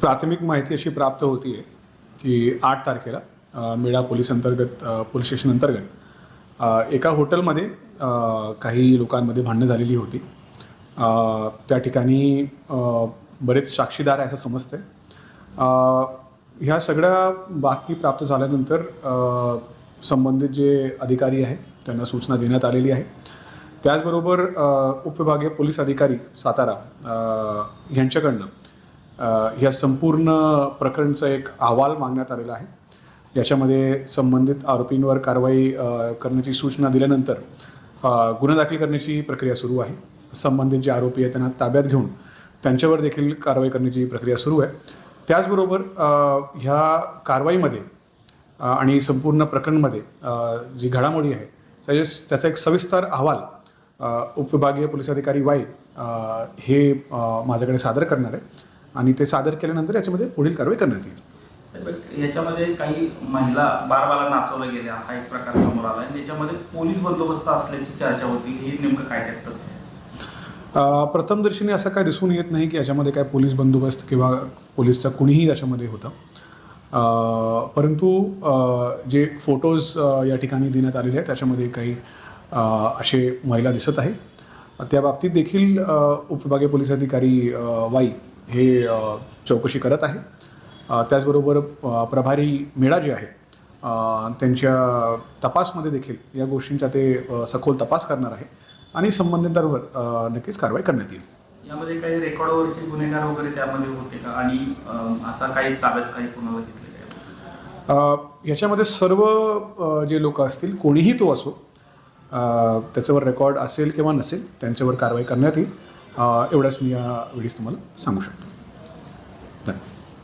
प्राथमिक माहिती अशी प्राप्त होती आहे की आठ तारखेला मेळा पोलीस अंतर्गत पोलीस स्टेशन अंतर्गत एका हॉटेलमध्ये काही लोकांमध्ये भांडणं झालेली होती. त्या ठिकाणी बरेच साक्षीदार आहे असं समजतं आहे ह्या सगळ्या बातमी प्राप्त झाल्यानंतर संबंधित जे अधिकारी आहे त्यांना सूचना देण्यात आलेली आहे. त्याचबरोबर उपविभागीय पोलीस अधिकारी सातारा यांच्याकडनं ह्या या संपूर्ण प्रकरणचा एक अहवाल मागण्यात आलेला आहे. याच्यामध्ये संबंधित आरोपींवर कारवाई करण्याची सूचना दिल्यानंतर गुन्हा दाखल करण्याची प्रक्रिया सुरू आहे. संबंधित जे आरोपी आहेत त्यांना ताब्यात घेऊन त्यांच्यावर देखील कारवाई करण्याची प्रक्रिया सुरू आहे. त्याचबरोबर ह्या कारवाईमध्ये आणि संपूर्ण प्रकरणमध्ये जी घडामोडी आहे त्याचे त्याचा एक सविस्तर अहवाल उपविभागीय पोलीस अधिकारी वाई हे माझ्याकडे सादर करणार आहे. आणि ते सादर केल्यानंतर याच्यामध्ये पुढील कारवाई करण्यात येईल. याच्यामध्ये काही महिला बारबाला नाचवल्या गेल्या हा एक प्रकार समोर आला आणि त्याच्यामध्ये पोलीस बंदोबस्त असल्याची चर्चा होती. हे नेमकं काय त्यात प्रथमदर्शनी असं काय दिसून येत नाही की याच्यामध्ये काय पोलीस बंदोबस्त किंवा पोलीसचा कुणीही याच्यामध्ये होतं. परंतु जे फोटोज या ठिकाणी देण्यात आलेले आहेत त्याच्यामध्ये काही असे महिला दिसत आहे त्या बाबतीत देखील उपविभागीय पोलीस अधिकारी वाई हे चौकशी करत आहे. त्याचबरोबर प्रभारी मेळा जे आहे त्यांच्या तपासमध्ये देखील या गोष्टींचा ते सखोल तपास करणार आहे आणि संबंधितांवर नक्कीच कारवाई करण्यात येईल. यामध्ये काही रेकॉर्डवरचे गुन्हेगार वगैरे त्यामध्ये होते का? आणि आता काही ताब्यात काही कोणाला घेतले याच्यामध्ये सर्व जे लोक असतील कोणीही तो असो त्याच्यावर रेकॉर्ड असेल किंवा नसेल त्यांच्यावर कारवाई करण्यात येईल. एवढंच मी या वेळीस तुम्हाला सांगू शकतो.